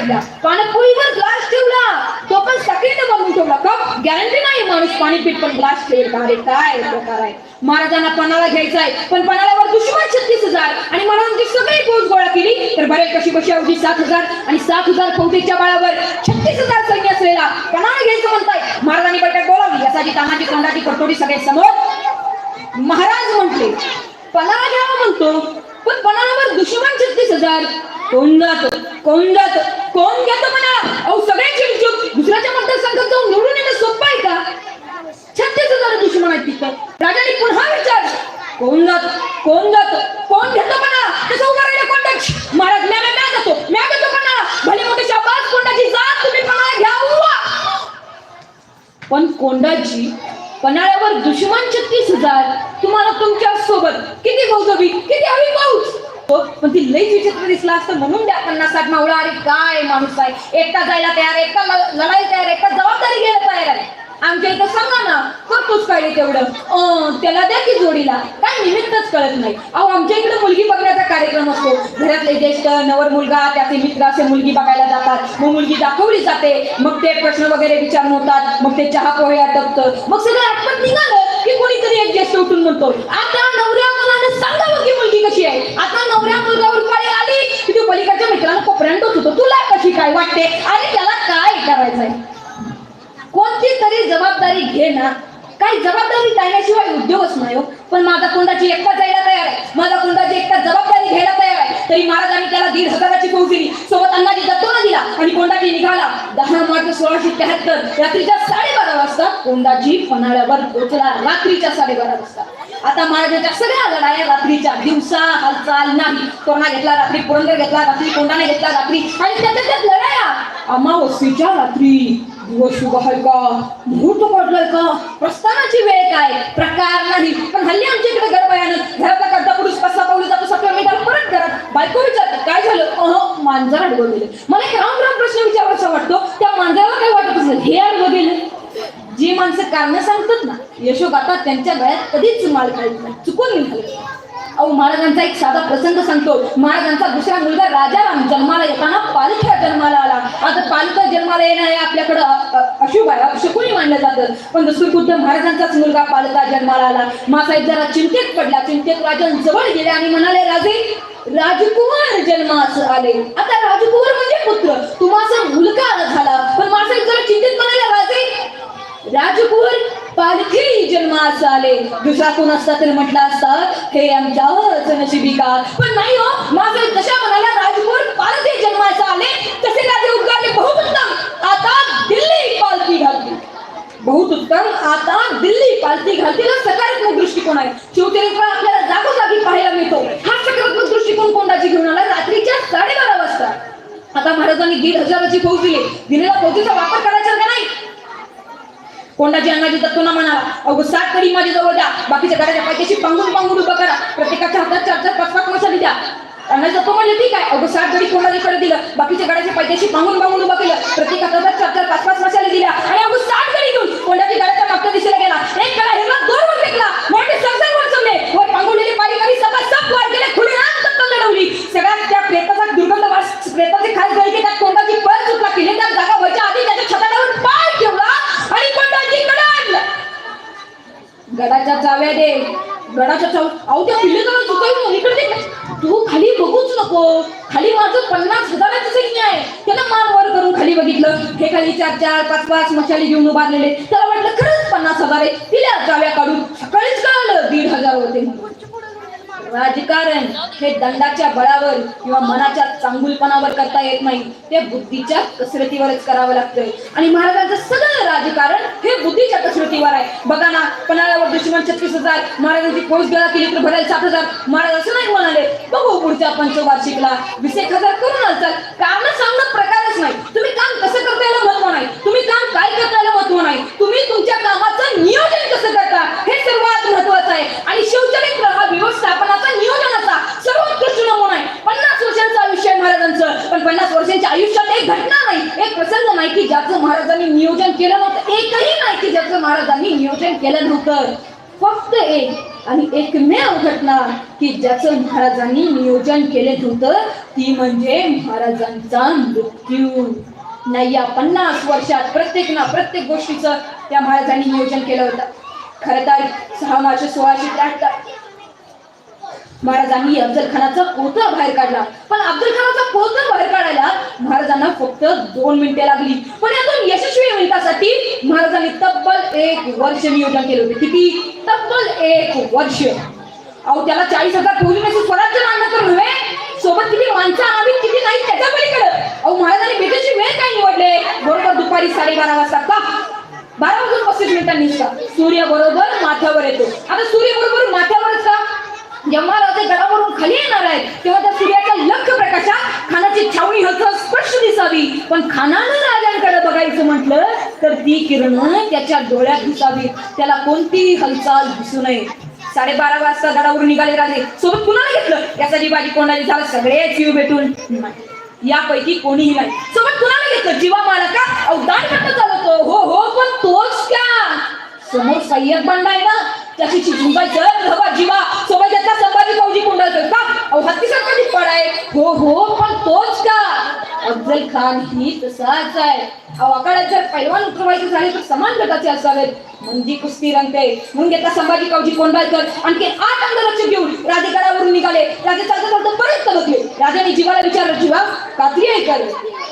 काढला. पाणपोईवर ग्लास ठेवला. तो पण सगळीने बनवून ठेवला. का? गॅरंटी नाही माणूस पाणी पण ग्लास ठेवेल का? अरे काय प्रकार आहे. महाराजांना पणाला घ्यायचा आहे पण पणाल्यावर दुश्मन छत्तीस हजार. आणि महाराजांची सगळी फौज गोळा केली. तर बरेच कशी बशी अवधी सात हजार. आणि सात हजार फौजेच्या बळावर छत्तीस हजार सैन्य असलेला पणाला घ्यायचं म्हणताय. महाराजांनी बैठक बोलावली. यासाठी तामाची तोंडाची कटोरी सगळे समोर महाराज म्हटले पणाला घ्यावं म्हणतो पण पणावर दुश्मन छत्तीस हजार कोण जातो कोण जातो कोण घेतो म्हणा. अहो सगळे चिडचूक दुसऱ्याच्या मतदारसंघात जाऊन निवडून येणं सोपं आहे का? छत्तीस हजार दुश्मन आहेत तिथं. राजाने पुन्हा विचार. कोण जातो कोण जातो कोण घेतो म्हणा. तसं उभा राहिलं कोणतं महाराज म्या म्या म्या जातो. म्या घेतो म्हणा. भले मोठे शाबास कोंडाची जात तुम्ही पणा घ्या पण कोंडाची पन्हाळ्यावर दुश्मन छत्तीस हजार. तुम्हाला तुमच्यासोबत किती भाऊ किती हवी पाऊस हो, पण ती लई विचित्र दिसला असतं म्हणून द्या पन्नास साठ मावळा. अरे काय माणूस आहे? एकटा जायला तयार एकटा ल- लढायला तयार एकटा जबाबदारी घ्यायला तयार आहे. आमच्या इथं सांगा ना करतोच काय तेवढं. अं, त्याला द्या की जोडीला. काय निमित्तच कळत नाही. अहो आमच्या इकडे मुलगी बघण्याचा कार्यक्रम असतो. घरातले ज्येष्ठ नवर मुलगा त्याचे मित्र असे मुलगी बघायला जातात. मग मुलगी दाखवली जाते. मग ते प्रश्न वगैरे विचारून होतात. मग ते चहा पोहे अटकतं मग सगळं आटपत निघालं की कोणीतरी एक ज्येष्ठ उठून म्हणतो आता नवऱ्या मुलानं मुलगी कशी आहे. आता नवऱ्या मुलगावर काळी आली की तू पलीकडच्या मित्राला कोपऱ्यातच होतो. तुला कशी काय वाटते? आणि त्याला काय करायचंय? कोणती तरी जबाबदारी घे ना. काही जबाबदारी टाळण्याशिवाय उद्योगच नाही हो. पण माझा कोंडाची एकटा जायला तयार आहे. माझा कोंडाची एकटा जबाबदारी घ्यायला तयार आहे. तरी महाराजांनी त्याला दीड हजाराची फौज दिली. सोबत अण्णाजी दत्तोना दिला. आणि कोंडाजी निघाला. दहा मार्च सोळाशे त्र्याहत्तर. रात्रीच्या साडेबारा वाजता कोंडाची पन्हाळ्यावर पोचला. रात्रीच्या साडेबारा वाजता. आता महाराजांच्या सगळ्या लढाया रात्रीच्या दिवसा हालचाल नाही. तोरणा घेतला रात्री पुरंदर घेतला रात्री कोंडाने घेतला रात्री. आणि त्याच्या त्यात लढाया. अमावस्येच्या रात्री दिवस शुभ आहे का? मुहूर्त पडलोय का? प्रस्थानाची वेळ काय? प्रकार नाही. पण हल्ली आमच्या इकडे घर घरातला करता पुरुष कसा पावली जातो सगळं मिठाला परत घरात बायको विचारतात काय झालं? अह मांजर अडवं मला एक राम राम प्रश्न विचारायचा वाटतो. त्या मांजराला काय वाटत असेल? हे अडवलेलं जी माणसं कारण सांगतात ना यशोगाथा त्यांच्या गळ्यात कधीच माल काढली नाही चुकून निघाले. अहो महाराजांचा एक साधा प्रसंग सांगतो. महाराजांचा दुसरा मुलगा राजाराम जन्माला येताना पालख्या जन्माला आला. आता पालखा जन्माला येणं हे आपल्याकडं अशुभ आहे अपशकुनी मानलं जातं? पण दुसरी खुद्द महाराजांचाच मुलगा पालखा जन्माला आला. मासाहेब जरा चिंतेत पडला. चिंतेत राजन जवळ गेले आणि म्हणाले राजे राजकुमार जन्मास आले. आता राजकुमार म्हणजे पुत्र. तुम्हाला मुलगा झाला पण मासाहेब जरा चिंतेत म्हणाले राजे राजपूर पालखी जन्मास आले. दुसरा कोण असता तर म्हटलं असता हे आमच्या नशिबिका. पण नाही हो माझं जशा म्हणाल्या राजपूर पालखी जन्मास आले तसे राजे उद्गारले बहुत उत्तम आता दिल्ली पालखी घालतील. बहुत उत्तम आता दिल्ली पालखी घालतील सकारात्मक दृष्टिकोन आहे. शिवचरित्र आपल्याला जागोजागी पाहायला मिळतो. हा सकारात्मक दृष्टिकोन कोणाची घेऊन आला रात्रीच्या साडेबारा वाजता. आता महाराजांनी दीड हजाराची फौज दिली. दिलेल्या फौजीचा वापर करायचा का नाही? कोंडाची अंगाची तत्वना म्हणाला अगो सात तरी माझी जवळ द्या. बाकीच्या घराच्या पायथ्याशी पांगून पांगून उभं करा. प्रत्येकाच्या हातात चार चार पाच पाच मसाले द्या. अंगाची तत्व म्हणजे ठीक आहे. अगो सात तरी कोंडाजीकडे दिलं. बाकीच्या घराच्या पायथ्याशी पांगून पांगून उभं केलं. प्रत्येका हातात चार चार पाच पाच मसाले दिल्या आणि अगो सात गडी घेऊन कोंडाची गाड्याच्या मागच्या दिशेला गेला एक कडा हेरला दोन वर फेकला मोठे सरसर वर जमले वर पांगुलेली पारिवारी सभा सप वार गेले खुली रात तत्व लढवली सगळ्यात त्या प्रेताचा दुर्गंध वास प्रेताचे खास गळके त्या कोंडाची पळ सुटला किल्ले त्या जागा व्हायच्या आधी त्याच्या छताडावर पाय ठेवला आणि कोंडाची कडा आणलं गडाच्या चाव्या दे गडाच्या चाव अहो त्या पिल्ले जवळ चुकावी इकडे दे. तू खाली बघूच नको खाली माझं पन्नास हजाराचं सैन्य आहे त्याला मार वर करून खाली बघितलं हे चार चार पाच पाच मशाली घेऊन उभारलेले. तर वाटलं खरंच पन्नास हजार आहे दिल्या चाव्या काढून सकाळीच कळलं दीड हजार होते म्हणून राजकारण हे दंडाच्या बळावर किंवा मनाच्या चांगुलपणावर करता येत नाही. ते बुद्धीच्या कसरतीवरच करावं लागतंय. आणि महाराजांचं सगळं राजकारण हे बुद्धीच्या कसरतीवर आहे. बघा ना पन्हाळ्यावर दुश्मन छत्तीस हजार महाराजांची फौज गोळा केली तर भरायला सात हजार. महाराज असं नाही म्हणाले. बघू पुढच्या पंचवार्षिकला. वीस एक हजार करून हालचाल कारण सांगणं प्रकारच नाही. तुम्ही काम कसं करता याला महत्त्व नाही. तुम्ही काम काय करता याला महत्त्व नाही. तुम्ही तुमच्या कामाचं नियोजन कसं करता हे सर्वात महत्वाचं आहे. आणि शिवचरित्र हा व्यवस्थापनाचा नियोजनाचा उत्कृष्ट नमुना आहे. पन्नास वर्षांचं आयुष्य आहे महाराजांचं. पण पन्नास वर्षांच्या आयुष्यात एक घटना नाही एक प्रसंग नाही की ज्याचं महाराजांनी नियोजन केलं नव्हतं. एकही नाही की ज्याचं महाराजांनी नियोजन केलं नव्हतं. फक्त एक आणि एकमेव घटना की ज्याचं महाराजांनी नियोजन केले होतं ती म्हणजे महाराजांचा मृत्यू. नाही या पन्नास वर्षात प्रत्येक ना प्रत्येक गोष्टीचं त्या महाराजांनी नियोजन केलं होतं. खरं तर सहा मार्च सोळाशे त्र्याहत्तर महाराजांनी अफजल खानाचा पोता बाहेर काढला. पण अफजल खानाचा पोता बाहेर काढायला महाराजांना फक्त दोन मिनिटे लागली. पण या दोन यशस्वी मिनिटासाठी महाराजांनी तब्बल एक वर्ष नियोजन केले होते. किती? तब्बल एक वर्ष. अहो त्याला चाळीस हजार ठेवली नसेल स्वराज्य मान्य तर नव्हे सोबत किती माणसं आणावी किती नाही त्याच्या पलीकडे. अहो महाराजांनी भेटीची वेळ काय निवडले? बरोबर दुपारी साडेबारा वाजता का? बारा वाजून पस्तीस मिनिटांनी सूर्य बरोबर माथ्यावर येतो. आता सूर्य बरोबर माथ्यावरच का? जेव्हा राजे गडावरून खाली येणार आहेत तेव्हा त्या सूर्याच्या लख प्रकाशात खानाची छावणी होतं स्पष्ट दिसावी. पण खानानं राजांकडे बघायचं म्हटलं तर ती किरण त्याच्या डोळ्यात दिसावी. त्याला कोणतीही हालचाल दिसू नये. साडेबारा वाजता गडावरून निघाले राजे. सोबत कुणाला घेतलं? यासाठी बाजी कोणाला झालं. सगळे जीव भेटून नाही. यापैकी कोणीही नाही. सोबत कुणाला घेतलं? जीवा माला का अवदान करता चालवतो हो हो पण तोच का समोर सय्यद बंडा आहे ना त्याची चिंतायचं हवा जीवा सोबत त्याचा संभाजी फौजी कोंडायचं का अहो हत्तीसारखा दिप्पड आहे. हो हो पण तोच का? अफजल खान ही तसाच आहे. अहो जर पैलवान उतरवायचे झाले तर समान गटाचे असावेत. म्हणजे कुस्ती रंगते. म्हणून घेता संभाजी कावजी कोंडाळकर आणखी आठ अंगरक्षक घेऊन राजेगडावरून निघाले. राजे चालता चालता परत बघले राजाने जीवाला विचारलं जीवा कात्री आहे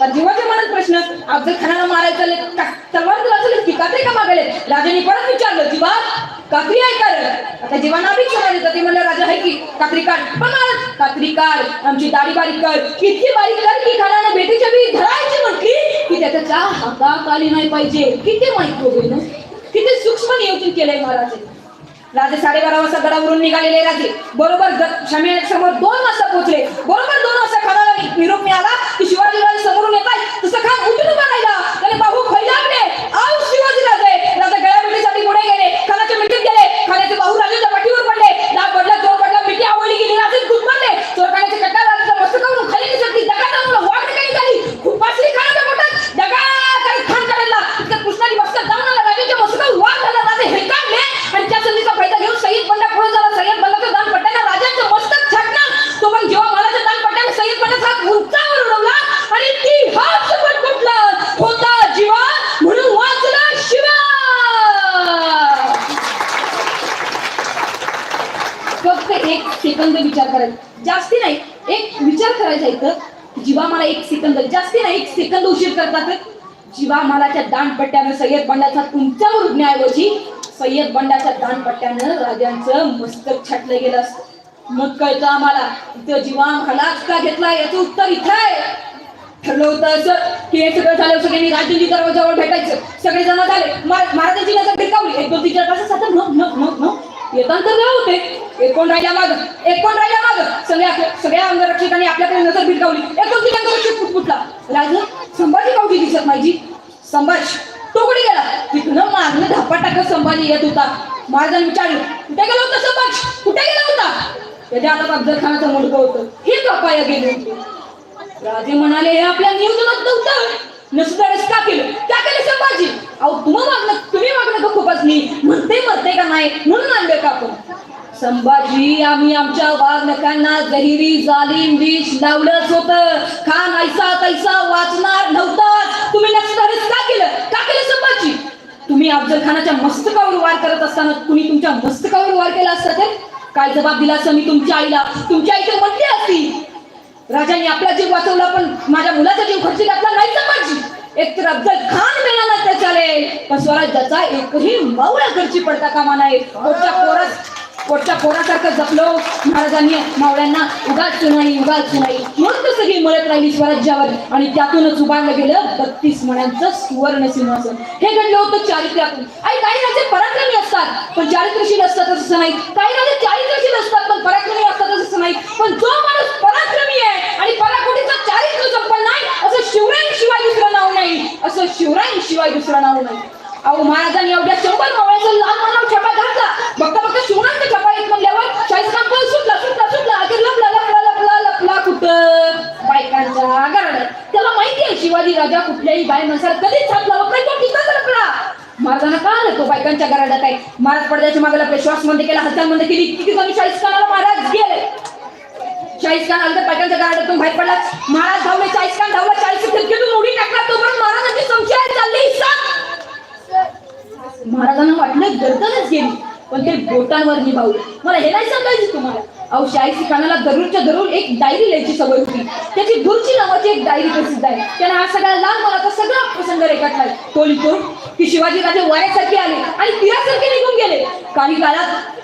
पण जीवाच्या मनात प्रश्न अफजल खानाला मारायचं तलवार तुला की कात्री का मागायले राजाने परत विचारलं जीवा कात्री आहे कारण आता जीवाना बी तर ते म्हणलं राजा आहे की कात्री काढ. पण महाराज कात्री काढ आमची दाढी बारीक कर किती बारीक कर की खानाने भेटीच्या वेळी धरायची म्हटली की त्याचा चहा हातात नाही पाहिजे. किती माहिती होईल किती सूक्ष्म नियोजन केलंय महाराजांनी. राजे साडेबारा वाजता गडावरून निघालेले राजे. बरोबर शमी समोर दोन वाजता पोहोचले. बरोबर दोन वाजता खानाला निरोप मिळाला की शिवाजी समोरून येत आहे तसं खान उठून उभा राहिला त्याने बाहू खैलावले आऊ शिवाजी राजे राजा गळ्यामिठीसाठी पुढे गेले खानाच्या मिठीत गेले खानाचे बाहू राजाच्या पाठीवर पडले लाभ पडला जोर पडला मिठी आवडली गेली राजे गुदमरले चोरखाण्याचे कट्टा राजाचा मस्तकावरून खाली निसटली दगा जाऊन वागणे काही झाली खूप पासली खानाच्या पोटात दगा काही खान काढला इतकं कृष्णाजी मस्तक जाऊन आला राजाच्या मस्तकावर वाघ झाला राजे हे काढले आणि त्या संधीचा फायदा घेऊन सय्यद बंडा पुढे झाला सय्यद बंडाचं दान पट्ट्यानं राजाचं मस्तक छाटणार तो पण जेव्हा मालाचं दान पट्ट्यानं सय्यद बंडाचा हात उंचावर उडवला आणि ती हात पण फुटला होता जीवा म्हणून वाचला शिवा फक्त एक सेकंद विचार करायचा जास्ती नाही एक विचार करायचा इथं जीवा मला एक सेकंद जास्ती नाही एक सेकंद उशीर करतात जीवा मालाच्या दानपट्ट्यानं सय्यद बंडाचा तुमच्यावर उडण्याऐवजी सय्यद बंडाच्या दानपट्ट्यानं मस्तक छाटलं गेलं असतं. मग कळतं आम्हाला इथं जीवा हलाच का घेतला याचं उत्तर इथं आहे. ठरलं होतं असं की हे सगळं झालं सगळ्यांनी राजूजी दरवाजावर भेटायचं. सगळे जण झाले. मा- महाराजांची नजर टिकावली. एक दोन तीन चार सात न मग मग येताना तर जाऊ होते. एक कोण राहिल्या माग? एक कोण राहिल्या माग? सगळ्या सगळ्या अंगरक्षकांनी आपल्याकडे नजर भिरकावली एक दोन तीन अंगरक्षक फुटफुटला राज संभाजी कावटी दिसत माझी संभाजी तो कुठे गेला? तिथनं मागणं धापा टाकत संभाजी येत होता. महाराजांनी विचारलं कुठे गेला होता संभाष कुठे गेला होता? त्याच्या आता अफजल खानाचं मुडकं होतं. हे कपाया गेले होते? राजे म्हणाले हे आपल्या नियोजनात नव्हतं. नसदारच का केलं. का केलं संभाजी? अहो तुम्ही मागणं तुम्ही मागणं का खूपच नाही म्हणते म्हणते का नाही? म्हणून आणले का आपण? संभाजी आम्ही आमच्या वागणकांना जहिरी जालीम विष लावलंच होतं. खान ऐसा तैसा वाचना नव्हता तुम्ही नसल्यास का केलं का केलं संभाजी तुम्ही अफजल खानाच्या मस्तकावर वार करत असताना कुणी तुमच्या मस्तकावर वार केला असता तर? काय जबाब दिला असं मी तुमच्या आईला? तुमच्या आई तर म्हटली असती राजाने आपला जीव वाचवला पण माझ्या मुलाचा जीव खर्ची घातला नाही माझी. एक तर अफजल खान मिळाला त्याच्याले. पण स्वराज्याचा एकही मावळा खर्ची पडता कामा नाही पोटच्या पोरास पोटच्या पोरासारखं जपलो? महाराजांनी मावळ्यांना उगाच नाही उगाच नाही मस्त सगळी मळत राहिली स्वराज्यावर. आणि त्यातूनच उभारलं गेलं बत्तीस मण्यांचं सुवर्ण सिंहासन. हे घडलं होतं चारित्र्यातून. आणि काही राजे पराक्रमी असतात पण चारित्र्यशील असतात असं नाही. काही राजे चारित्र्यशील असतात पण पराक्रमी असतात असं नाही. पण जो माणूस पराक्रमी आहे आणि पराकोटीचं चारित्र्य संपन्न नाही असं शिवराय शिवाय दुसरं नाव नाही. असं शिवराय शिवाय दुसरं नाव नाही. अहो महाराजांनी एवढ्या शंभर मावळ्याचा लाल मानव छपा घातला. बघता बघता शिवरायांचा राजा कुठल्याही बाय माणसाला कधीच हात लावत नाही तो तिथंच लपला महाराजांना का आलं तो बायकांच्या घरात आहे? महाराज पडद्याच्या मागे आपल्या श्वासमध्ये केला हत्यामध्ये केली किती कमी चाळीस खानाला महाराज गेले. चाळीस खान आलं तर बायकांच्या घरातून बाहेर पडला. महाराज धावले चाळीस खान धावला चाळीस खिडकीतून उडी टाकला तोपर्यंत महाराजांची संशय चालली महाराजांना वाटलं गर्दनच गेली पण ते बोटांवर निभावलं. मला हे नाही सांगायचं तुम्हाला. अहो शाही खानाला दररोजच्या दररोज एक डायरी लिहायची सवय होती. त्याची गुरुची नावाची एक डायरी प्रसिद्ध आहे. त्याने हा सगळा लहान मुलाचा सगळा प्रसंग रेखाटलाय तो लिहितो की शिवाजी राजे वाऱ्यासारखे आले आणि तिरासारखे निघून गेले. काही काळात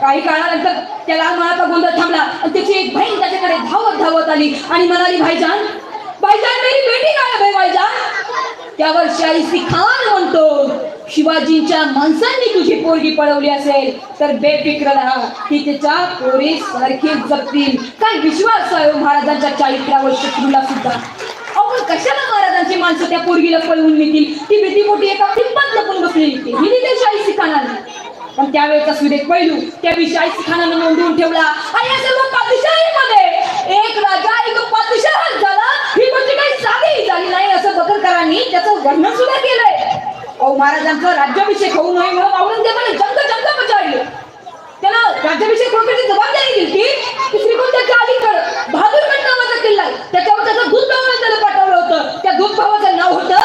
काही काळानंतर त्या लहान मुलाचा गोंधळ थांबला आणि त्याची एक बहीण त्याच्याकडे धावत धावत आली आणि म्हणाली भाईजान भाईजान मेरी बेटी काय भाई भाईजान. त्यावर शाहिस्ती खान म्हणतो. शिवाजींच्या माणसांनी तुझी पोरगी पळवली असेल तर बेफिक्र राहा. ती तिच्या पोरी सारखी जपतील. काय विश्वास आहे हो महाराजांच्या चाळीसव्या शत्रूला सुद्धा? आपण कशाला महाराजांची माणसं त्या पोरगीला पळवून नेतील? ती भीती मोठी एका पिंपात लपून बसलेली ती त्या ते शाहिस्ती खानाने पण त्यावेळेचा सुरेख पैलू त्या शाहिस्ती खानानं नोंदवून ठेवला. आणि या सर्व पातशाहीमध्ये एक राजा एक पातशाह झाला. ही म्हणजे काही साधी झाली नाही असं बकरकरांनी त्याचं वर्णन सुद्धा केलंय. अहो महाराजांचा राज्याभिषेक होऊ नये म्हणून औरंगजेबाने जंग जंग बजावली. त्याला राज्याभिषेक करण्याची जबाबदारी दिली की श्रीगोंद्याच्या अलीकडं बहादूरगड नावाचा किल्ला आहे. त्याच्यावर त्याचं दूध भावानं त्याला पाठवलं होतं. त्या दूध भावाचं नाव होतं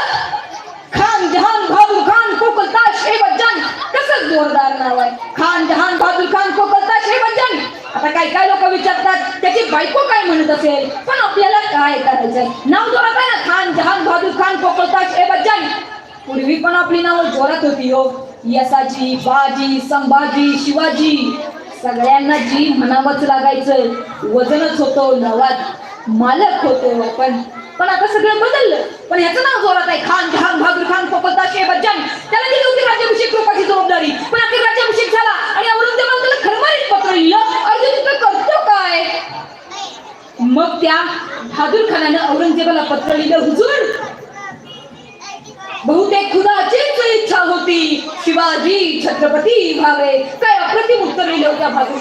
खान जहान बहादूर खान कोकलताश हे बच्चन. कसं जोरदार नाव आहे. खान जहान बहादूर खान कोकलताश हे बच्चन. आता काही काय लोक विचारतात त्याची बायको काय म्हणत असेल? पण आपल्याला काय करायचंय? नाव जोरात आहे ना खान जहान बहादूर खान कोकलताश हे बच्चन. पूर्वी पण आपली नावं जोरात होती हो. यसाजी बाजी संभाजी शिवाजी. सगळ्यांना जी म्हणावंच लागायचं वजनच होतो नवात मालक होतो. आपण पण आता सगळं बदललं. पण याचं नाव जोरात आहे. खान जहान बहादूर खान कोकलता शे बच्चन. त्याला दिली होती राज्याभिषेक रूपाची जबाबदारी. पण अखेर राज्याभिषेक झाला आणि औरंगजेबाने त्याला खरमारीत पत्र लिहिलं अर्जुन तिथं करतो काय? मग त्या बहादूर खानानं औरंगजेबाला पत्र लिहिलं हुजूर बहुतेक खुदाचीच इच्छा होती. शिवाजी छत्रपती व्हावे काय अप्रतिम उत्तर लिहिलं होत्या बहादूर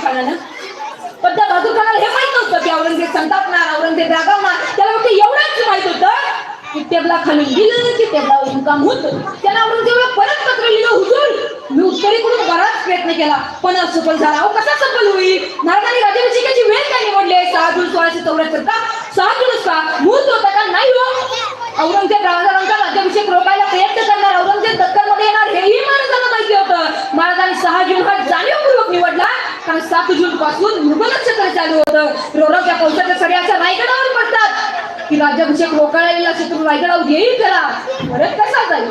पण त्या बहादूर हे माहीत नव्हतं की औरंगजेब संतापणार औरंगजेब रागावणार. त्याला फक्त एवढंच माहीत होतं की टेबला खाली दिलं की टेबला काम होत. त्याला औरंगजेबला परत पत्र लिहिलं हुजूर मी उत्तरेकडून बराच प्रयत्न केला. पण असफल झाला. अहो कसा सफल होईल? महाराजांनी कशी वेळ काय निवडली आहे? सहा जून सोळाशे चौऱ्याहत्तर का? सहा जूनच का? मुहूर्त होता का? नाही हो. औरंगजेब राजारांचा राज्याभिषेक रोखायला प्रयत्न करणार. औरंगजेब दत्तरमध्ये येणार हेही महाराजांना माहिती होतं. महाराजांनी सहा जून हा जाणीवपूर्वक निवडला. कारण सात जून पासून मृग नक्षत्र चालू होतं. रोरवच्या पावसाच्या सड्याच्या रायगडावर पडतात. की राज्याभिषेक रोखायला शत्रू रायगडावर येईल करा. परत कसा जाईल?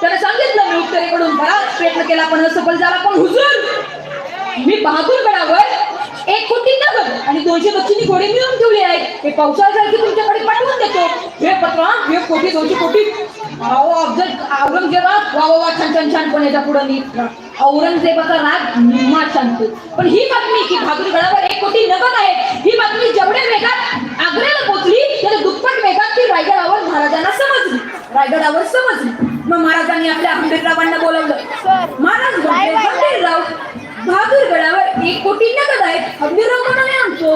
त्याने सांगितलं मी उत्तरेकडून बराच प्रयत्न केला पण असफल झाला. पण हुजूर मी बहादूरगडावर एक कोटी नगद आणि दोनशे दक्षिणी घोडे मिळवून ठेवले आहेत. हे पावसाळ्यासारखे तुमच्याकडे पाठवून देतो. हे पत्र हा, कोटी दोनशे कोटी. औरंगजेबा वा वा वा छान छान छान पण याच्यापुढे औरंगजेबाचा राग निम्मा शांत पण ही बातमी की बहादूरगडावर एक कोटी नगद आहे ही बातमी जेवढ्या वेगात आग्र्याला पोहोचली त्याच्या दुप्पट वेगात ती रायगडावर महाराजांना समजली. रायगडावर समजली. मग महाराजांनी आपल्या हंबीररावांना बोलवलं. महाराज हंबीरराव बहादूरगडावर एक कोटी नगद आहेत. हंबीरराव म्हणाले आणतो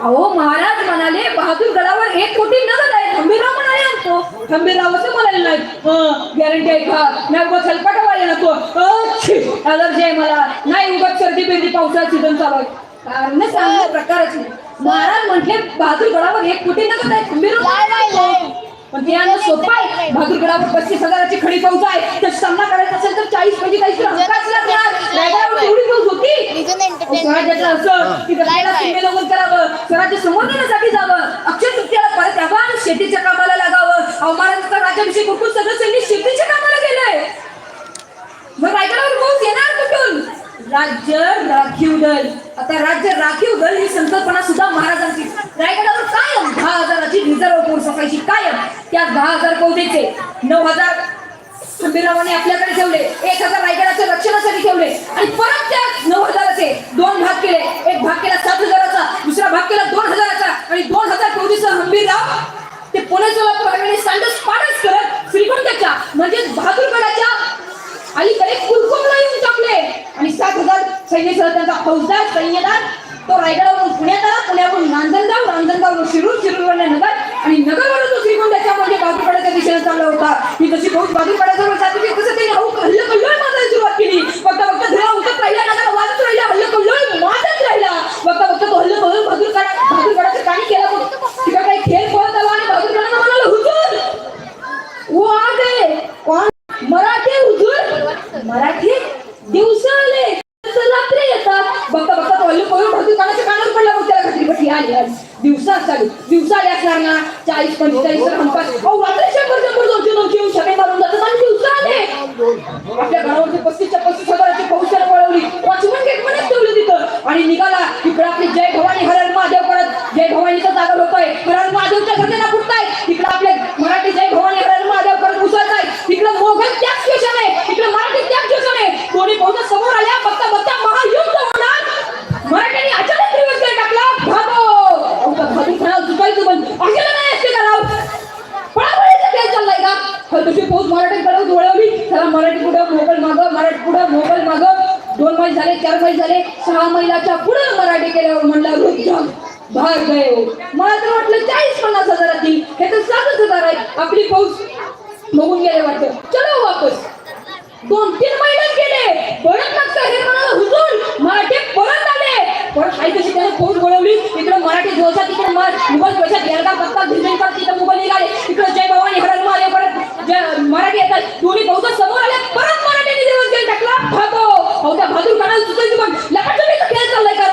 अहो महाराज म्हणाले बहादूर गडावर एक कोटी नगद आहे खंबीरराव म्हणाले आणतो खंबीरराव असं म्हणाले नाही. गॅरंटी आहे का? नाही उगाच हेलपाटा नको. अलर्जी आहे मला. नाही उगाच सर्दी बिर्दी पावसाळ्यात सीझन चालू आहे. कारण सांगू प्रकारच नाही. महाराज म्हटले बहादूर गडावर एक कोटी नगद आहे खंबीरराव पण ते आणणं सोपं आहे. बहादूरगडावर पस्तीस हजाराची खडी फौज आहे. तर सामना करायचा असेल तर चाळीस म्हणजे काही अंकाच लागणार. रायगडावर तेवढी फौज होती. स्वराज्याचं असं की दसऱ्याला सीमेलंघन करावं स्वराज्य संवर्धनासाठी जावं. अक्षय तृतीयाला परत यावं आणि शेतीच्या कामाला लागावं. अहो महाराजांचा राज्याभिषेक सगळं सैनिक शेतीच्या कामाला गेलंय. मग रायगडावर फौज येणार कुठून? राज्य राखीव दल. आता राज्य राखीव दल ही संकल्पना सुद्धा महाराजांची. रायगडावर कायम दहा हजाराची रिझर्व फोर्स असायची कायम. त्या दहा हजार फौजेचे नऊ हजार खंबीररावांनी आपल्याकडे ठेवले एक हजार रायगडाच्या रक्षणासाठी ठेवले. आणि परत त्या नऊ हजाराचे दोन भाग केले. एक भाग केला सात हजाराचा दुसरा भाग केला दोन हजाराचा. आणि दोन हजार फौजीसह हंबीरराव ते पुणे सोलापूर हायवेने सांडस पाडस करत श्रीगोंद्याच्या म्हणजेच बहादूरगडाच्या अलीकडे कुलकुमला येऊन टाकले. आणि सात हजार सैन्य त्यांचा फौजदार सैन्यदार तो रायगडावरून पुण्यात आला. पुण्यावरून नांदनगाव नांदणगावरून शिरूर शिरूरवरून नगर आणि नगरवरून तो श्रीगोंद्याच्या यायचा म्हणजे बाजूकड्याच्या दिशेने चालला होता. ही जशी फौज बाजूकड्याजवळ जाते होती तसं त्याने हल्ल कल्लोळ मारायला सुरुवात केली. फक्त फक्त धडा उठत राहिला नगर वाजत राहिला हल्ल कल्लोळ मारत राहिला बघता बघता तो हल्ल कल्लोळ बाजूकडा बाजूकड्याचं काही केलं मग तिकडे काही खेळ पळत आला आणि बाजूकड्यानं म्हणाला हुजूर वो आ गए कौन मराठी हुजूर मराठी दिवसा आले तर रात्री येतात बघता बघता तो हल्ली पळून भरती कानाच्या कानावर पडला मग त्याला खात्री बसली आली आली दिवसा चालू दिवसा आले असणार ना चाळीस पंचेचाळीस तर हमखास अहो रात्री शंभर शंभर दोनशे दोनशे येऊन छटे मारून जातात आणि दिवसा आले आपल्या घरावरती पस्तीसच्या पस्तीस हजाराची पौषाला पळवली वॉचमन गेट मध्येच ठेवलं तिथं आणि निघाला इकडे आपली जय भवानी हरण महादेव करत जय भवानीचा जागा होतोय हरण महादेवच्या घटना फुटताय तिकडे आपले मराठी जय भवानी हरण महादेव करत घुसत आहे तिकडे मोघल त्याग स्टेशन आहे तिकडे मराठी त्याग स्टेशन आहे दोन्ही फौजा समोर आल्या बघता बघता महायुद्ध होणार मराठ्यांनी अचानक रिवर्स गेअर टाकला भागो अहो, त्या भाजून खाण्याला चुकायचं पण अशाला नाही असते का राव पळापळीचा खेळ चाललाय तशी हर मराठी फौज मराठीकडे वळवली त्याला मराठी पुढं मोगल माग मराठी पुढं मोगल माग. दोन महिने झाले चार महिने झाले. सहा महिन्याच्या पुढं मराठी केल्यावर म्हणला रुद्र भाग गए हो. मला तर वाटलं चाळीस पन्नास हजाराची. हे तर सातच हजार आहे आपली फौज बघून गेले वाटतं. चलो हो वापस. दोन तीन महिने गेले. परत नका हे म्हणाला हुजूर. मराठी परत आले. परत काही तशी त्याने फौज वळवली इकडे मराठी जोशात तिकडे मुघल जोशात येरगा पत्ता? भिंजनकर तिकडे मुघल निघाले? इकडे जय भवानी हरण महादेव परत मराठी येतात दोन्ही फौजा समोर आले परत मराठीने दिवस गेल टाकला भागो अहो त्या भाजून काढायला सुचायचं मग लपाटपीचा खेळ चाललाय का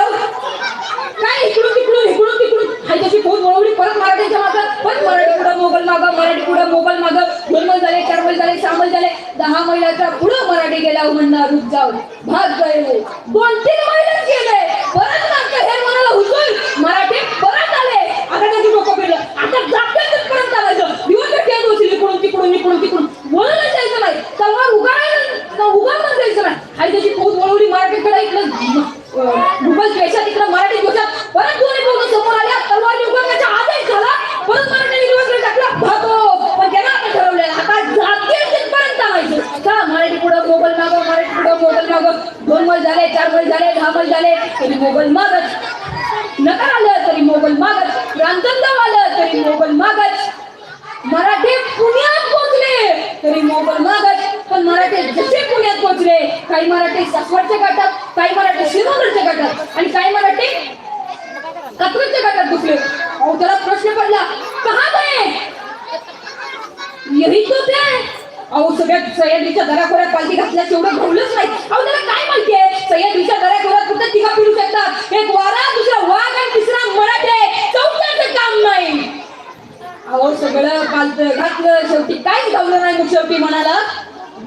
काय इकडून तिकडून इकडून तिकडून? हाय तशी फौज वळवली परत मराठीच्या मागं पण मराठी पुढं मोगल मागं मराठी पुढं मोगल मागं. दोन मैल झाले चार मैल झाले सहा मैल झाले. दहा मैलाच्या पुढं मराठी गेला म्हणणार रुक जाऊ भाग गए दोन तीन मैलच गेले परत मागचं हे म्हणाला हुजूर मराठी परत आले आता त्याची डोकं फिरलं आता जागत्यातच परत चालायचं दिवस खेळ बसली इकडून तिकडून इकडून तिकडून बोलायला जायचं नाही तलवार उगारायला उगारला जायचं नाही हाय त्याची फौज वळवली मराठीकडे इकडं मुघल द्वेषात इकडं मराठी द्वेषात परत दोन्ही फौज समोर आल्या तलवार उगारण्याचा आदेश झाला परत मराठ्यांनी दिवस टाकला भागो पण त्यानं आता ठरवलेलं आता जाते तिथपर्यंत चालायचं चला मराठी पुढं मोगल मागं मराठी पुढं मोगल मागं दोन मैल झाले चार मैल झाले दहा मैल झाले तरी मोगल मागच नकार आलं तरी मोगल मागच रांजणगाव आलं तरी मोगल मागच मराठी पुण्यात पोहोचले तरी मोगल मागच पण मराठी जसे पुण्यात पोहोचले काही मराठी सासवडच्या गटात काही मराठी श्रीनगरच्या गटात आणि काही मराठी कतरच्या गटात घुसले अहो त्याला प्रश्न पडला कहा गए यही तो ते अहो सगळ्यात सह्याद्रीच्या दराखोऱ्यात पालखी घातल्या तेवढं घडलंच नाही. अहो त्याला काय माहिती आहे? सह्याद्रीच्या दराखोऱ्यात फक्त तिघा फिरू शकतात? एक वारा दुसरा वाघ आणि तिसरा मराठे. चौथ्याचं काम नाही. अहो सगळं पालत घातलं. शेवटी काहीच गावलं नाही मग शेवटी म्हणाला?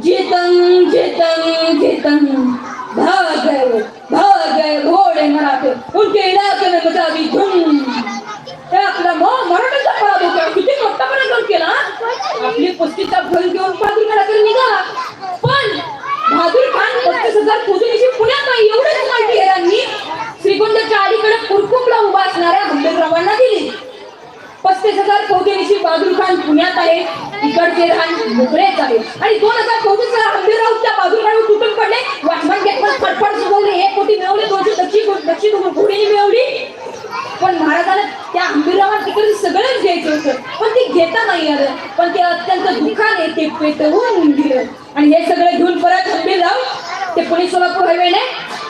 जेतन जेतन जेतन. भाग भाग घोडे मराठे. उनके इलाके में मचा दी धूम आपला मग मराठीचा पराभव केला किती मोठा पराभव केला? आपली पस्तीसचा फल घेऊन बहादूर बहादूरकडे निघाला पण बहादूर खान पस्तीस हजार फौजेनिशी पुण्यात नाही एवढंच माहिती यांनी श्रीगोंदाच्या अलीकडे कुरकुमला उभा असणाऱ्या हंबीररावांना दिली. पस्तीस हजार फौजेनिशी बहादूर खान पुण्यात आहे इकडचे रान मोकळेच आहे. आणि दोन हजार चौतीस ला हंबीरराव त्या बहादूर खान तुटून पडले. वाचमन गेटवर फटफट सुगवले एक कोटी मिळवले दोनशे दक्षिण दक्षिण घोडीने मिळवली पण महाराजांना त्या हंबीररावांना तिकडे सगळंच घ्यायचं होतं पण ते नाही आलं पण ते अत्यंत दुःखाने ते पेटवून दिलं. आणि हे सगळं घेऊन परत हंबीरराव ते पुणे सोलापूर हायवेने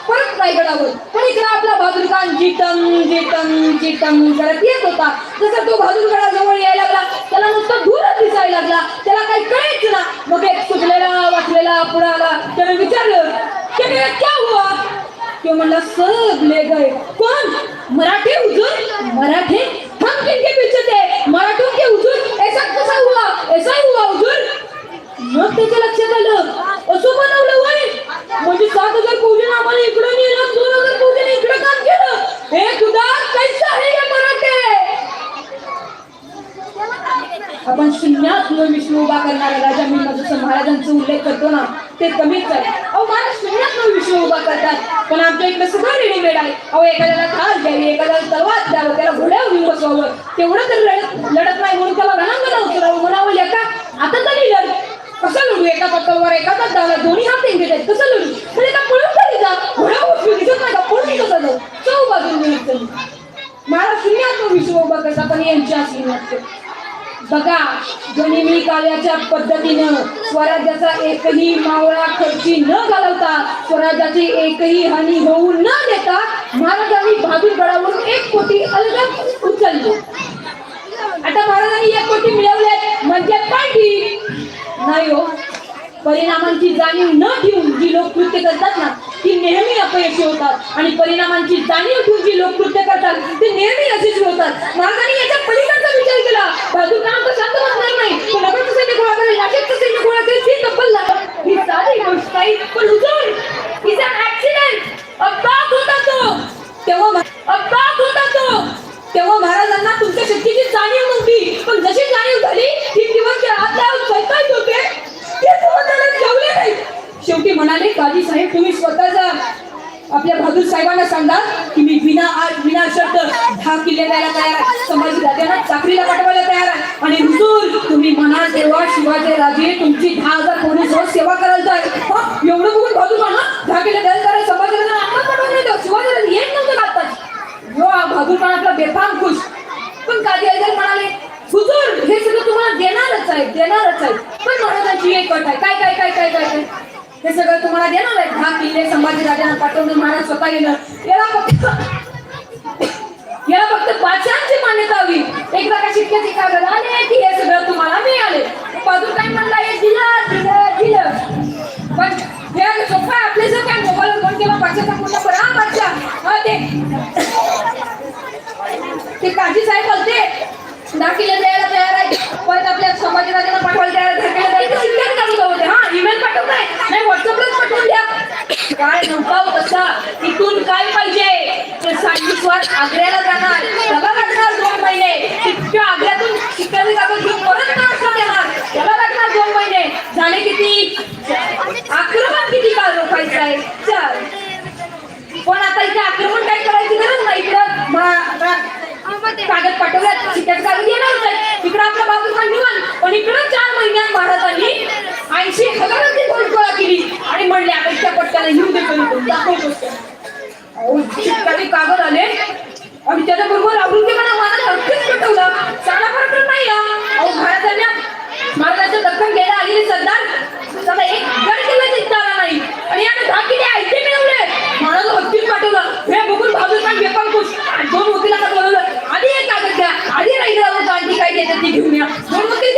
परत रायगडावर पण इकडे आपला बहादूर खान जिटम जिटम जिटम करत येत होता. जसं तो बहादूरगडाजवळ यायला लागला त्याला नुसतं दूरच दिसायला लागला. त्याला काही कळेच ना. मग एक सुटलेला वाचलेला पुढे आला. त्याने विचारलं "क्या क्या हुआ? ते म्हणला सगळे ले गए. कौन मराठी हुजूर? मराठी? हम किनके पीछे थे? मराठों के हुजूर ऐसा कसा हुआ? ऐसा हुआ हुजूर? मग त्याच्या लक्षात आलं असं बनवलं वय. म्हणजे सात हजार फौजीने आम्हाला इकडं नेलं दोन हजार फौजीने इकडे काम केलं. हे खुदा कैसा है ये मराठे? आपण शून्यात न विष्णू उभा करणारा राजा मी जसं महाराजांचा उल्लेख करतो ना. ते कमीच आहे अहो महाराज शून्यात न विषय उभा करतात. पण आमच्या इकडे सगळं रेडीमेड आहे. अहो एखाद्याला थार द्यावी एखाद्याला तलवार द्यावं त्याला घोड्यावर घेऊन बसवावं. तेवढं तरी लढत लढत नाही म्हणून त्याला रणांगणा उतरावं म्हणावं लेका आता तरी लढ. कसं लढू? एका पत्तावर एका पत्तावर दोन्ही हात त्यांचे आहेत. कसं लढू? म्हणजे का पळून तरी जा घोड्यावर उठली दिसत नाही का? पळून कसं जाऊ चौ बाजून मिळत महाराज शून्यात न उभा करतात पण यांची असली नसते बघा गणिमी काव्याच्या पद्धतीनं स्वराज्याचा एकही मावळा खर्ची न घालवता स्वराज्याची एकही हानी होऊ न देता महाराजांनी बहादूरगडावरून एक कोटी अलगद उचलली. आता महाराजांनी एक कोटी मिळवले म्हणजे काय नाही हो. परिणामांची जाणीव न ठेवून जी लोक कृत्य करतात ना ती नेहमी अपयशी होतात. आणि परिणामांची जाणीव ठेवून जी लोक कृत्य करतात ते नेहमी यशस्वी होतात. महाराजांनी याच्या पलीकडे विचार केला बहादूर तर शांत बसणार नाही. तो नगरचं सैन्य गोळा करेल नाशिकचं सैन्य गोळा करेल ती तब्बल लागत ही सारी गोष्ट काही पण हुजूर. इज अन ऍक्सिडेंट अपघात होता तो. तेव्हा महा- अपघात होता तो. तेव्हा महाराजांना तुमच्या शक्तीची जाणीव नव्हती. पण जशी जाणीव झाली तीन दिवस ते हात सैतायत होते. ते स्वतःला ठेवले नाही. शेवटी म्हणाले काजी साहेब तुम्ही स्वतः जा. आपल्या बहादूर साहेबांना सांगा की मी विना आज विना शर्त दहा किल्ले द्यायला तयार आहे. संभाजी राजांना चाकरीला पाठवायला तयार आहे. आणि हुजूर तुम्ही म्हणा देवा शिवाजी राजे तुमची दहा हजार पोलीस हो, सेवा करायला जाईल एवढं बघून बहादूर म्हणा दहा किल्ले द्यायला तयार आहे. संभाजी राजांना आपण पाठवून नाही शिवाजी राजे येत नव्हतं का यो बहादूर पण आपला बेफाम खुश. पण काजी अय्यर म्हणाले हुजूर हे सगळं तुम्हाला देणारच आहे देणारच आहे पण महाराजांची एक अट आहे. काय काय काय काय काय काय? हे सगळं तुम्हाला देणार आहे दहा किल्ले संभाजी राजांना पाठवून महाराज स्वतः गेलं याला फक्त याला फक्त पाचशांची मान्यता हवी एकदा का शिक्के कागद आले की हे सगळं तुम्हाला मिळाले बहादूर काय म्हणला हे दिलं दिलं दिलं पण हे सोपं आपले जर काय मोबाईल फोन केला बादशाचा फोन नंबर हा बादशाह हा ते ते काजी साहेब बोलते दहा द्यायला तयार आहे परत आपल्या संभाजीराजांना पाठवायला तयार आहे. होते हा ईमेल पाठवताय पाठवून द्या काय नव्हता कसा तसा इथून काय पाहिजे? ते सांगलीस्वार आग्र्याला जाणार. डबा लागणार दोन महिने. तितक्या आग्र्यातून शिक्क्याचे कागद घेऊन परत महाराष्ट्रात येणार डबा लागणार दोन महिने. झाले किती? आक्रमण किती काळ रोखायचं आहे? चार पण आता इथे आक्रमण काय करायची गरज नाही इकडं. कागद पाठवल्यात शिक्क्यात कागद येणार नाही. इकडं आपला बाबूखान निवान पण इकडं चार महिन्यात महाराजांनी ऐंशी हजारांची गोष्ट गोळा केली. आणि म्हणले आता त्या पट्ट्याला येऊ दे करून अहो, कागद आले. आणि त्याच्याबरोबर आवृत्तीपणा मला नक्कीच पटवला चांगला फरक नाही अहो महाराजांना महाराजांचं दखल घ्यायला आलेले सरदार त्याला एक गड जिंकता आला नाही. आणि याने दहा किल्ले मिळवले. महाराज हत्तीत पाठवलं. हे बघून बहादूर खुश आणि दोन वकिलांना बोलवलं. आधी एक कागद घ्या आधी रायगडावर आणखी काय देतात ते घेऊन या. दोन वकील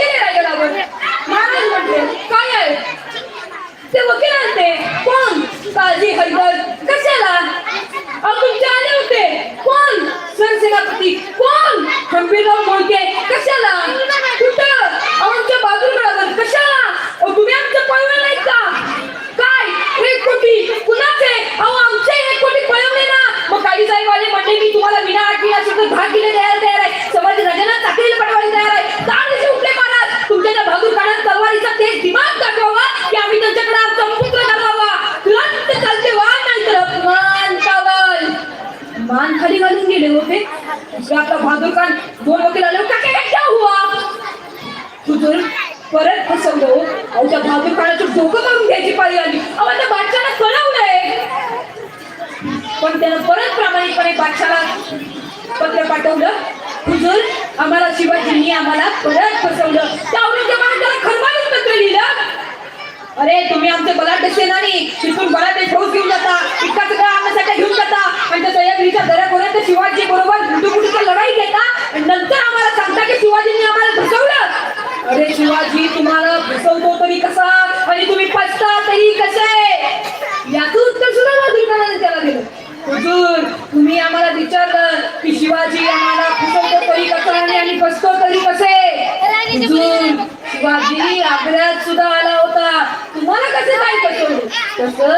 तसं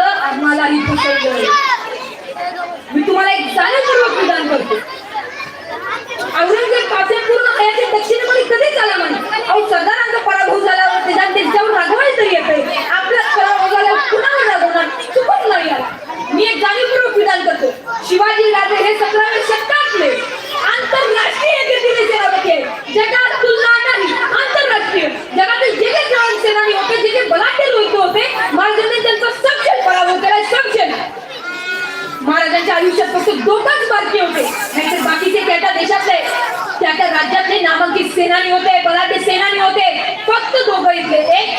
सेनानी होते बलाढ्य सेनानी होते. फक्त दोघं इथले. एक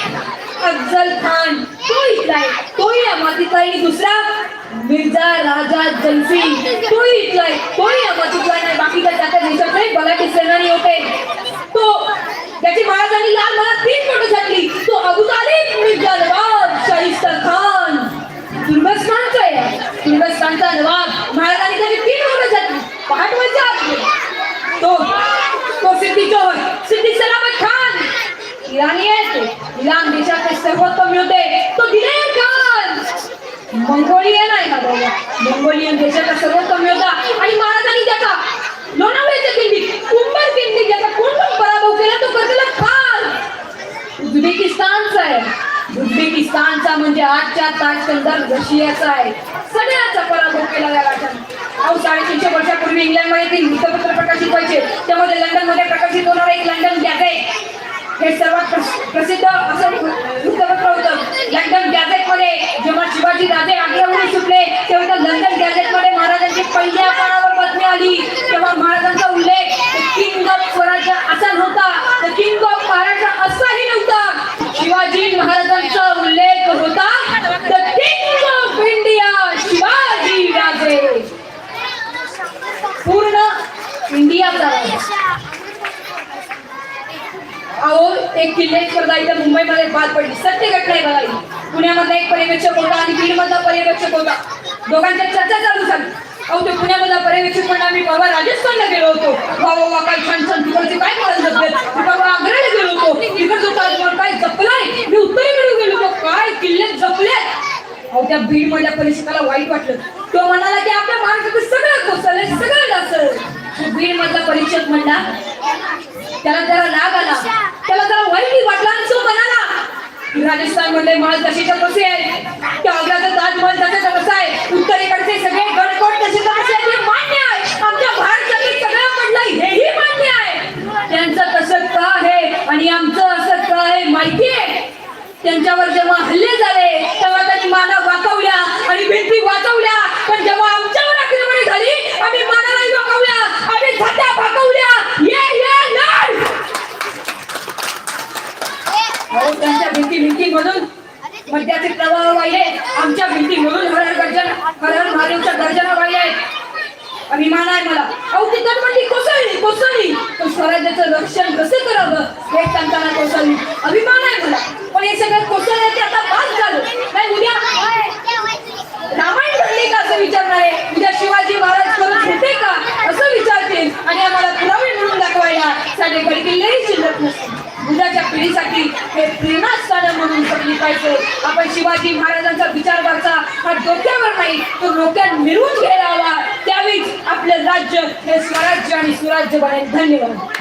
अफजल खान तो इथला आहे. तोही अमातीतला आणि दुसरा मिर्झा राजा जलसी तोही इथला आहे. तोही अमातीतला नाही बाकीच्या जात्या देशातले बलाढ्य सेनानी होते. खान इराणी आहे तो. इराण देशाचे सर्वोत्तम योद्धे तो दिलेर खान मंगोलियन आहे हा बाबा. मंगोलियन देशाचा सर्वोत्तम योद्धा आणि महाराजांनी त्याचा लोणावळ्याच्या किल्लीत कुंभर किल्ली ज्याचा कोण पराभव केला तो करतेला खान उझबेकिस्तानचा आहे. उझबेकिस्तानचा म्हणजे आजच्या ताजकंदर रशियाचा आहे. सगळ्याचा पराभव केला या राजाने. अहो साडेतीनशे वर्षापूर्वी इंग्लंडमध्ये ते वृत्तपत्र प्रकाशित व्हायचे. त्यामध्ये लंडनमध्ये प्रकाशित होणारा एक लंडन गॅझेट. हे सर्वात प्रस- प्रसिद्ध असं वृत्तपत्र होतं लंडन गॅझेटमध्ये जेव्हा शिवाजी राजे आग्र्यावरून सुटले तेव्हा त्या गॅझेटमध्ये महाराजांची पहिल्या पानावर बातमी आली. तेव्हा महाराजांचा उल्लेख किंग ऑफ स्वराज्य असा नव्हता तर किंग ऑफ महाराष्ट्र असाही नव्हता. शिवाजी महाराजांचा उल्लेख होता the king of India Shivaji Raje. पूर्ण इंडियाचा राजा. अहो एक किल्ले स्पर्धा इथं मुंबईमध्ये बाद पडली. सत्य घटना आहे बघा पुण्यामधला एक पर्यवेक्षक होता आणि बीडमधला पर्यवेक्षक होता. दोघांच्या चर्चा चालू झाली. अहो ते पुण्यामधला पर्यवेक्षक पण आम्ही बाबा राजस्थानला गेलो होतो. बाबा वा काय छान छान तिकडचे काय करायला जपले बाबा आग्र्याला गेलो होतो. तिकडचं ताजमहल काय जपलाय? मी उत्तरेकडे गेलो होतो. काय किल्ले जपले अहो त्या बीडमधल्या परिषदाला वाईट वाटलं. तो म्हणाला की आपल्या महाराष्ट्रात सगळं कोसळलंय सगळं जास्त बीड मधला परीक्षक म्हणला त्याला जरा राग आला. त्याला जरा वाईट वाटला आणि तो म्हणाला राजस्थानमध्ये महल तशीच्या कसे आहे त्या आग्र्याचा ताजमहल तसेच कसा आहे? उत्तरेकडचे सगळे गडकोट तसे कसे आहे ते मान्य आहे. आमच्या भारतातील सगळं पडलं हेही मान्य आहे. त्यांचं तसं का आहे? आणि आमचं असं का आहे माहिती आहे? त्यांच्यावर जेव्हा हल्ले झाले तेव्हा त्यांनी मानव वाचवल्या आणि भिंती वाचवल्या. पण जेव्हा आमच्यावर आक्रमणे झाली आम्ही मानालाही वाकवल्या आम्ही छात्या वाकवल्या ये ये लढ अहो त्यांच्या भिंती भिंती मधून मध्याचे प्रवाह वाहिले आमच्या भिंती मधून हर हर गर्जन हर हर महादेवच्या गर्जना वाहिले अभिमान आहे मला अहो ती तटबंदी कोसळली कोसळली. पण स्वराज्याचं रक्षण कसं करावं हे सांगताना कोसळली. अभिमान आहे मला. पण हे सगळं कोसळलं ते आता बाद झालं. नाही उद्या रामायण घडले का असं विचारणार आहे? उद्या शिवाजी महाराज करत होते का? असं विचारतील. आणि आम्हाला पुरावे म्हणून दाखवायला साडे गडकिल्लेही शिल्लक उद्याच्या पिढीसाठी हे प्रेरणास्थान म्हणून जपली पाहिजे. आपण शिवाजी महाराजांचा विचार करता हा डोक्यावर नाही तो डोक्यात मिरवून घ्यायला हवा. त्यावेळीच आपलं राज्य हे स्वराज्य आणि सुराज्य बनेल. धन्यवाद.